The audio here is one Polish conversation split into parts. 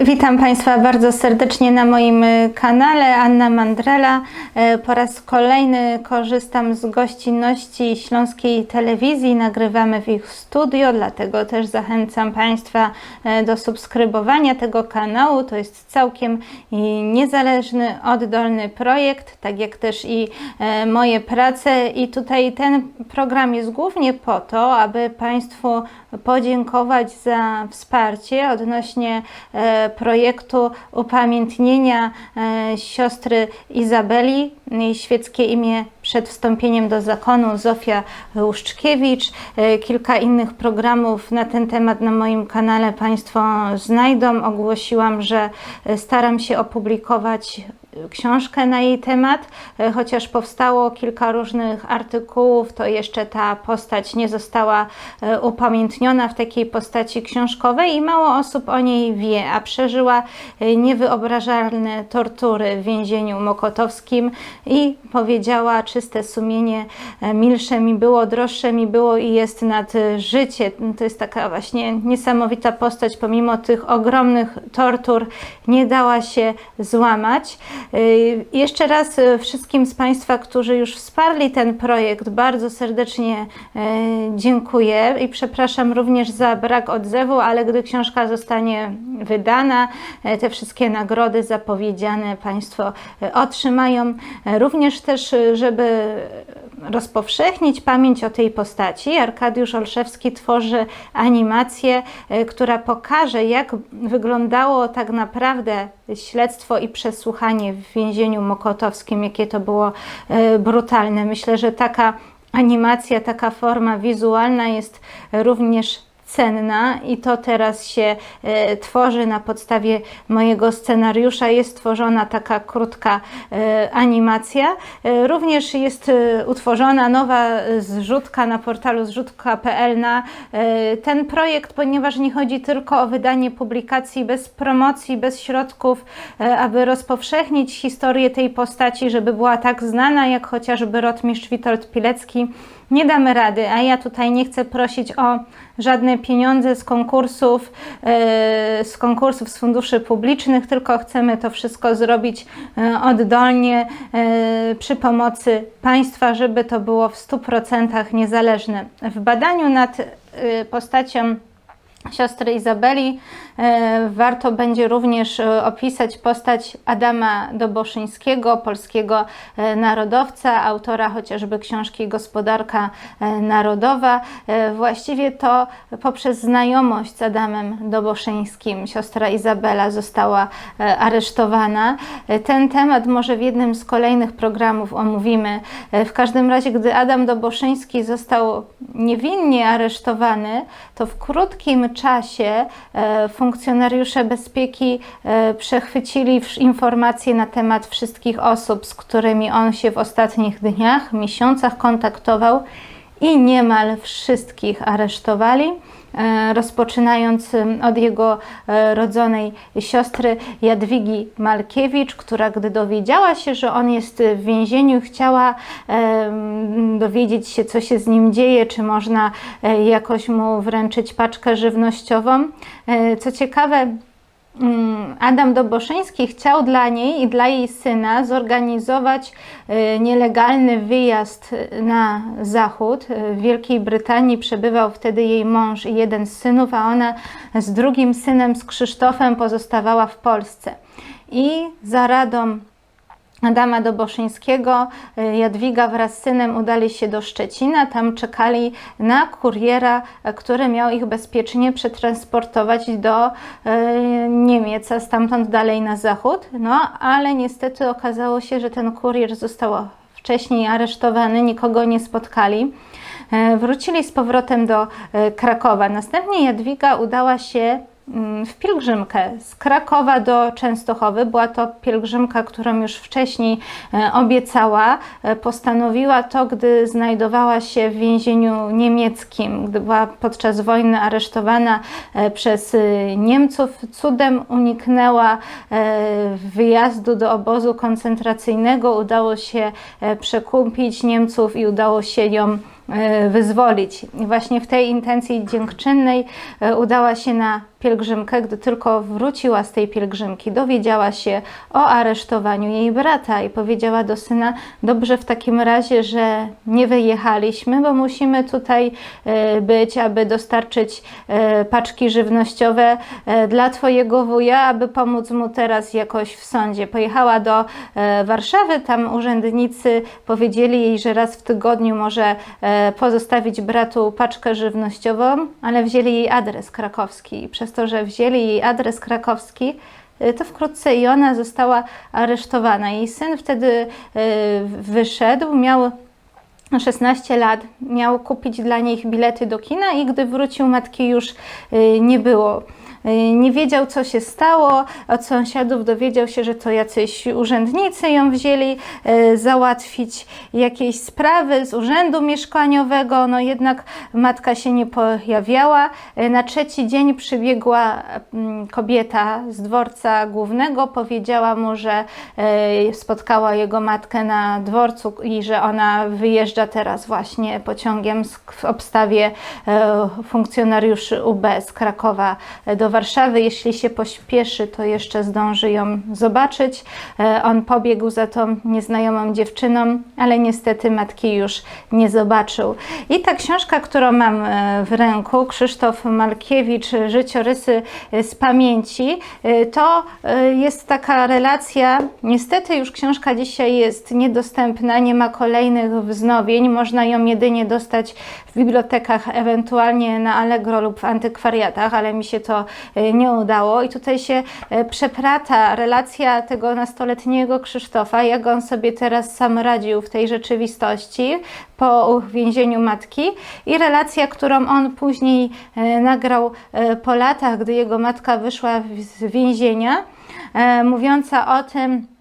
Witam Państwa bardzo serdecznie na moim y, kanale. Anna Mandrela. E, Po raz kolejny korzystam z gościnności Śląskiej Telewizji. Nagrywamy w ich studio, dlatego też zachęcam Państwa e, do subskrybowania tego kanału. To jest całkiem niezależny, oddolny projekt, tak jak też i e, moje prace. I tutaj ten program jest głównie po to, aby Państwu podziękować za wsparcie odnośnie e, projektu upamiętnienia e, siostry Izabeli. Jej świeckie imię przed wstąpieniem do zakonu Zofia Łuszczkiewicz. E, kilka innych programów na ten temat na moim kanale Państwo znajdą. Ogłosiłam, że staram się opublikować książkę na jej temat, e, chociaż powstało kilka różnych artykułów, to jeszcze ta postać nie została e, upamiętniona w takiej postaci książkowej i mało osób o niej wie, a przeżyła e, niewyobrażalne tortury w więzieniu mokotowskim i powiedziała czyste sumienie, milsze mi było, droższe mi było i jest nad życie. To jest taka właśnie niesamowita postać, pomimo tych ogromnych tortur nie dała się złamać. Y, Jeszcze raz y, wszystkim z Państwa, którzy już wsparli ten projekt, bardzo serdecznie y, dziękuję i przepraszam również za brak odzewu, ale gdy książka zostanie wydana, te wszystkie nagrody zapowiedziane Państwo otrzymają. Również też, żeby rozpowszechnić pamięć o tej postaci, Arkadiusz Olszewski tworzy animację, y, która pokaże, jak wyglądało tak naprawdę śledztwo i przesłuchanie w więzieniu mokotowskim, jakie to było y, brutalne. Myślę, że taka animacja, taka forma wizualna jest również cenna i to teraz się e, tworzy na podstawie mojego scenariusza. Jest tworzona taka krótka e, animacja. E, również jest utworzona nowa zrzutka na portalu zrzutka.pl na ten projekt, ponieważ nie chodzi tylko o wydanie publikacji bez promocji, bez środków, aby rozpowszechnić historię tej postaci, żeby była tak znana jak chociażby rotmistrz Witold Pilecki. Nie damy rady, a ja tutaj nie chcę prosić o żadne pieniądze z konkursów, e, z konkursów z funduszy publicznych, tylko chcemy to wszystko zrobić e, oddolnie e, przy pomocy państwa, żeby to było w 100% niezależne. W badaniu nad postacią siostry Izabeli. E, Warto będzie również e, opisać postać Adama Doboszyńskiego, polskiego e, narodowca, autora chociażby książki Gospodarka Narodowa. Właściwie to poprzez znajomość z Adamem Doboszyńskim siostra Izabela została aresztowana. Ten temat może w jednym z kolejnych programów omówimy. W każdym razie, gdy Adam Doboszyński został niewinnie aresztowany, to w krótkim czasie e, funkcjonariusze bezpieki e, przechwycili informacje na temat wszystkich osób, z którymi on się w ostatnich dniach, miesiącach kontaktował i niemal wszystkich aresztowali. e, Rozpoczynając od jego e, rodzonej siostry Jadwigi Malkiewicz, która gdy dowiedziała się, że on jest w więzieniu, chciała dowiedzieć się, co się z nim dzieje, czy można e, jakoś mu wręczyć paczkę żywnościową. Co ciekawe, Adam Doboszyński chciał dla niej i dla jej syna zorganizować e, nielegalny wyjazd na zachód. E, W Wielkiej Brytanii przebywał wtedy jej mąż i jeden z synów, a ona z drugim synem, z Krzysztofem, pozostawała w Polsce. I za radą Adama Doboszyńskiego, y, Jadwiga wraz z synem udali się do Szczecina. Tam czekali na kuriera, który miał ich bezpiecznie przetransportować do e, Niemiec, a stamtąd dalej na zachód. No, ale niestety okazało się, że ten kurier został wcześniej aresztowany, nikogo nie spotkali. E, Wrócili z powrotem do Krakowa. Następnie Jadwiga udała się w pielgrzymkę z Krakowa do Częstochowy. Była to pielgrzymka, którą już wcześniej e, obiecała. E, Postanowiła to, gdy znajdowała się w więzieniu niemieckim, gdy była podczas wojny aresztowana e, przez Niemców. Cudem uniknęła wyjazdu do obozu koncentracyjnego. Udało się przekupić Niemców i udało się ją wyzwolić. I właśnie w tej intencji dziękczynnej e, udała się na pielgrzymkę, gdy tylko wróciła z tej pielgrzymki, dowiedziała się o aresztowaniu jej brata i powiedziała do syna: Dobrze w takim razie, że nie wyjechaliśmy, bo musimy tutaj e, być, aby dostarczyć e, paczki żywnościowe e, dla Twojego wuja, aby pomóc mu teraz jakoś w sądzie. Pojechała do e, Warszawy, tam urzędnicy powiedzieli jej, że raz w tygodniu może e, pozostawić bratu paczkę żywnościową, ale wzięli jej adres krakowski. I przez to, że wzięli jej adres krakowski, e, to wkrótce i ona została aresztowana. Jej syn wtedy e, wyszedł, miał 16 lat, miał kupić dla nich bilety do kina i gdy wrócił, matki już y, nie było. Y, Nie wiedział, co się stało. Od sąsiadów dowiedział się, że to jacyś urzędnicy ją wzięli y, załatwić jakieś sprawy z urzędu mieszkaniowego. No jednak matka się nie pojawiała. Y, Na trzeci dzień przybiegła mm, kobieta z dworca głównego, powiedziała mu, że spotkała jego matkę na dworcu i że ona wyjeżdża teraz właśnie pociągiem w obstawie funkcjonariuszy UB z Krakowa do Warszawy. Jeśli się pośpieszy, to jeszcze zdąży ją zobaczyć. E, On pobiegł za tą nieznajomą dziewczyną, ale niestety matki już nie zobaczył. I ta książka, którą mam e, w ręku, Krzysztof Malkiewicz, Życiorysy z pamięci, e, to jest taka relacja, niestety już książka dzisiaj jest niedostępna, nie ma kolejnych wznowień, można ją jedynie dostać w bibliotekach, ewentualnie na Allegro lub w antykwariatach, ale mi się to nie udało. I tutaj się e, przeplata relacja tego nastoletniego Krzysztofa, jak on sobie teraz sam radził w tej rzeczywistości po uwięzieniu matki i relacja, którą on później e, nagrał e, po latach, gdy jego matka wyszła z więzienia, e, mówiąca o tym,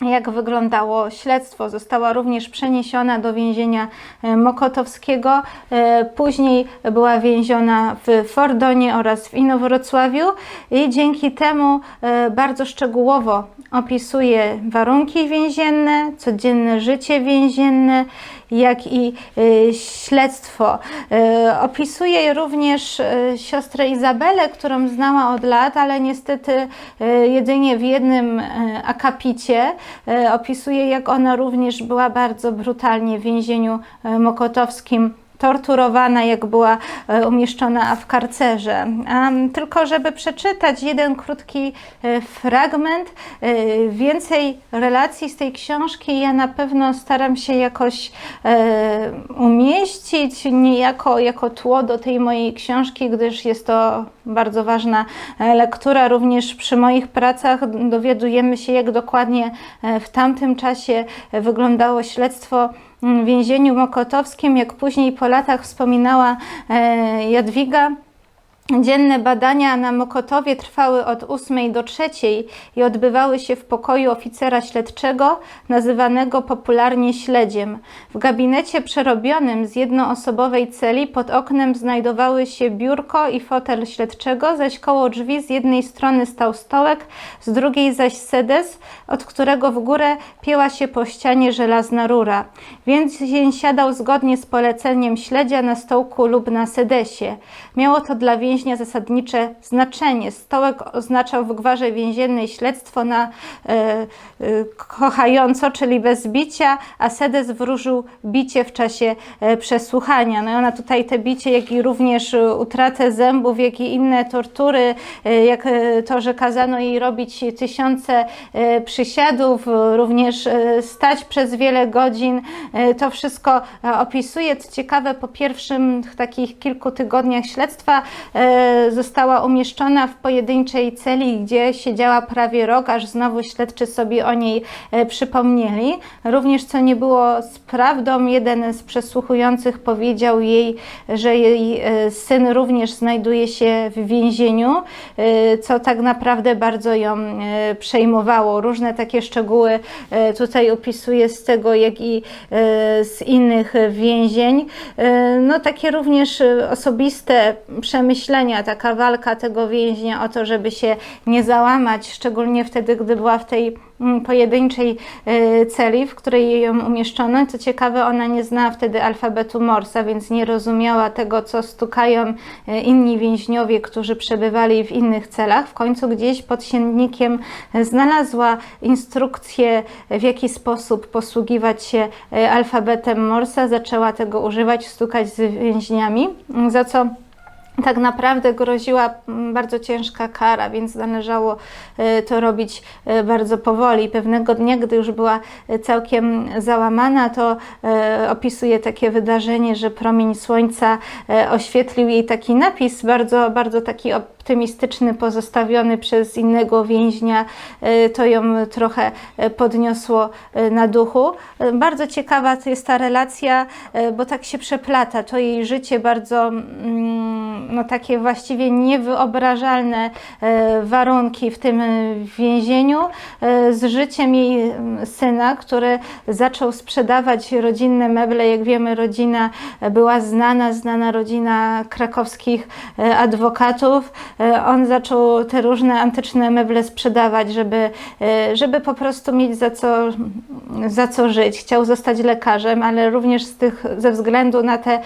jak wyglądało śledztwo. Została również przeniesiona do więzienia e, Mokotowskiego. E, Później była więziona w Fordonie oraz w Inowrocławiu i dzięki temu e, bardzo szczegółowo opisuje warunki więzienne, codzienne życie więzienne, jak i e, śledztwo. E, Opisuje również e, siostrę Izabelę, którą znała od lat, ale niestety jedynie w jednym akapicie. Opisuje, jak ona również była bardzo brutalnie w więzieniu mokotowskim torturowana, jak była e, umieszczona w karcerze. Tylko żeby przeczytać jeden krótki e, fragment, e, więcej relacji z tej książki ja na pewno staram się jakoś umieścić, niejako jako tło do tej mojej książki, gdyż jest to bardzo ważna lektura. Również przy moich pracach dowiadujemy się, jak dokładnie w tamtym czasie wyglądało śledztwo więzieniu mokotowskim, jak później po latach wspominała e, Jadwiga. Dzienne badania na Mokotowie trwały od 8 do 3 i odbywały się w pokoju oficera śledczego, nazywanego popularnie śledziem. W gabinecie przerobionym z jednoosobowej celi pod oknem znajdowały się biurko i fotel śledczego, zaś koło drzwi z jednej strony stał stołek, z drugiej zaś sedes, od którego w górę pięła się po ścianie żelazna rura. Więzień siadał zgodnie z poleceniem śledzia na stołku lub na sedesie. Miało to dla więźnia zasadnicze znaczenie. Stołek oznaczał w gwarze więziennej śledztwo na e, e, kochająco, czyli bez bicia, a sedes wróżył bicie w czasie e, przesłuchania. No i ona tutaj te bicie, jak i również utratę zębów, jak i inne tortury, e, jak e, to, że kazano jej robić tysiące e, przysiadów, również e, stać przez wiele godzin, e, to wszystko e, opisuje. Co ciekawe, po pierwszym takich kilku tygodniach śledztwa e, została umieszczona w pojedynczej celi, gdzie siedziała prawie rok, aż znowu śledczy sobie o niej e, przypomnieli. Również, co nie było z prawdą, jeden z przesłuchujących powiedział jej, że jej e, syn również znajduje się w więzieniu, e, co tak naprawdę bardzo ją e, przejmowało. Różne takie szczegóły e, tutaj opisuje z tego, jak i e, z innych więzień. E, No takie również e, osobiste przemyślenia myślenia, taka walka tego więźnia o to, żeby się nie załamać, szczególnie wtedy, gdy była w tej mm, pojedynczej e, celi, w której ją umieszczono. Co ciekawe, ona nie znała wtedy alfabetu Morsa, więc nie rozumiała tego, co stukają e, inni więźniowie, którzy przebywali w innych celach. W końcu gdzieś pod siennikiem e, znalazła instrukcję, w jaki sposób posługiwać się alfabetem Morsa. Zaczęła tego używać, stukać z więźniami, za co tak naprawdę groziła mm, bardzo ciężka kara, więc należało e, to robić e, bardzo powoli. Pewnego dnia, gdy już była e, całkiem załamana, to opisuje takie wydarzenie, że promień słońca oświetlił jej taki napis, bardzo, bardzo taki optymistyczny, pozostawiony przez innego więźnia. To ją trochę podniosło na duchu. Bardzo ciekawa jest ta relacja, bo tak się przeplata. To jej życie bardzo mm, no, takie właściwie niewyobrażalne e, warunki w tym więzieniu e, z życiem jej syna, który zaczął sprzedawać rodzinne meble. Jak wiemy, rodzina była znana, znana rodzina krakowskich e, adwokatów. On zaczął te różne antyczne meble sprzedawać, żeby, żeby po prostu mieć za co, za co żyć. Chciał zostać lekarzem, ale również z tych, ze względu na te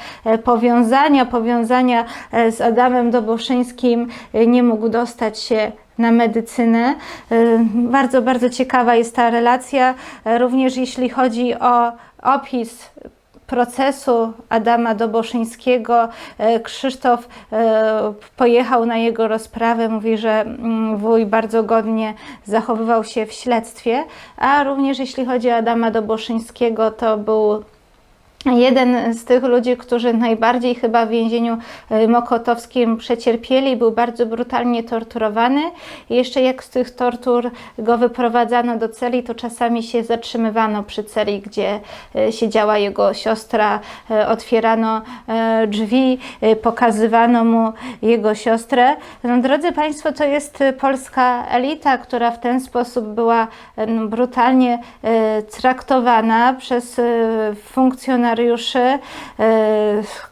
powiązania, powiązania z Adamem Doboszyńskim e, nie mógł dostać się na medycynę. E, Bardzo, bardzo ciekawa jest ta relacja, e, również jeśli chodzi o opis procesu Adama Doboszyńskiego. Krzysztof pojechał na jego rozprawę, mówi, że mm, wuj bardzo godnie zachowywał się w śledztwie, a również jeśli chodzi o Adama Doboszyńskiego, to był Jeden z tych ludzi, którzy najbardziej chyba w więzieniu e, mokotowskim przecierpieli, był bardzo brutalnie torturowany. Jeszcze jak z tych tortur go wyprowadzano do celi, to czasami się zatrzymywano przy celi, gdzie e, siedziała jego siostra, e, otwierano drzwi, pokazywano mu jego siostrę. No, drodzy Państwo, to jest polska elita, która w ten sposób była brutalnie traktowana przez e, funkcjonariuszy e,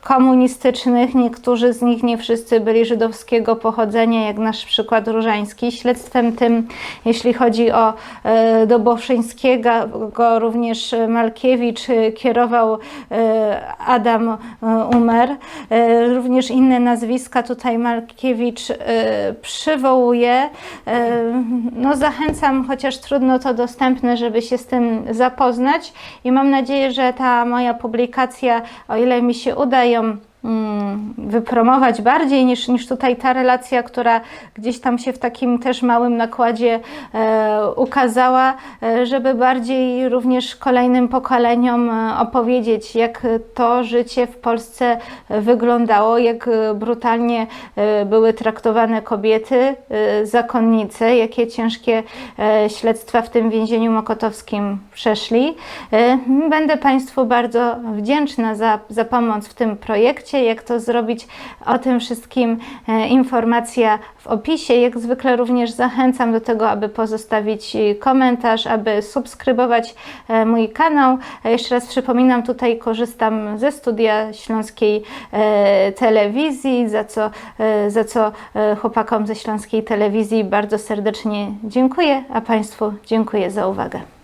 komunistycznych. Niektórzy z nich, nie wszyscy byli żydowskiego pochodzenia, jak nasz przykład Różański. Śledztwem tym, jeśli chodzi o e, Doboszyńskiego, go również Malkiewicz e, kierował Adam Umer. Również inne nazwiska tutaj Malkiewicz przywołuje. No zachęcam, chociaż trudno to dostępne, żeby się z tym zapoznać i mam nadzieję, że ta moja publikacja, o ile mi się uda ją wypromować bardziej niż, niż tutaj ta relacja, która gdzieś tam się w takim też małym nakładzie e, ukazała, e, żeby bardziej również kolejnym pokoleniom e, opowiedzieć, jak to życie w Polsce wyglądało, jak brutalnie e, były traktowane kobiety, zakonnice, jakie ciężkie śledztwa w tym więzieniu mokotowskim przeszli. Będę Państwu bardzo wdzięczna za, za pomoc w tym projekcie. Jak to zrobić, o tym wszystkim e, informacja w opisie. Jak zwykle również zachęcam do tego, aby pozostawić e, komentarz, aby subskrybować e, mój kanał. Jeszcze raz przypominam, tutaj korzystam ze studia Śląskiej Telewizji, za co, za co chłopakom ze Śląskiej Telewizji bardzo serdecznie dziękuję, a Państwu dziękuję za uwagę.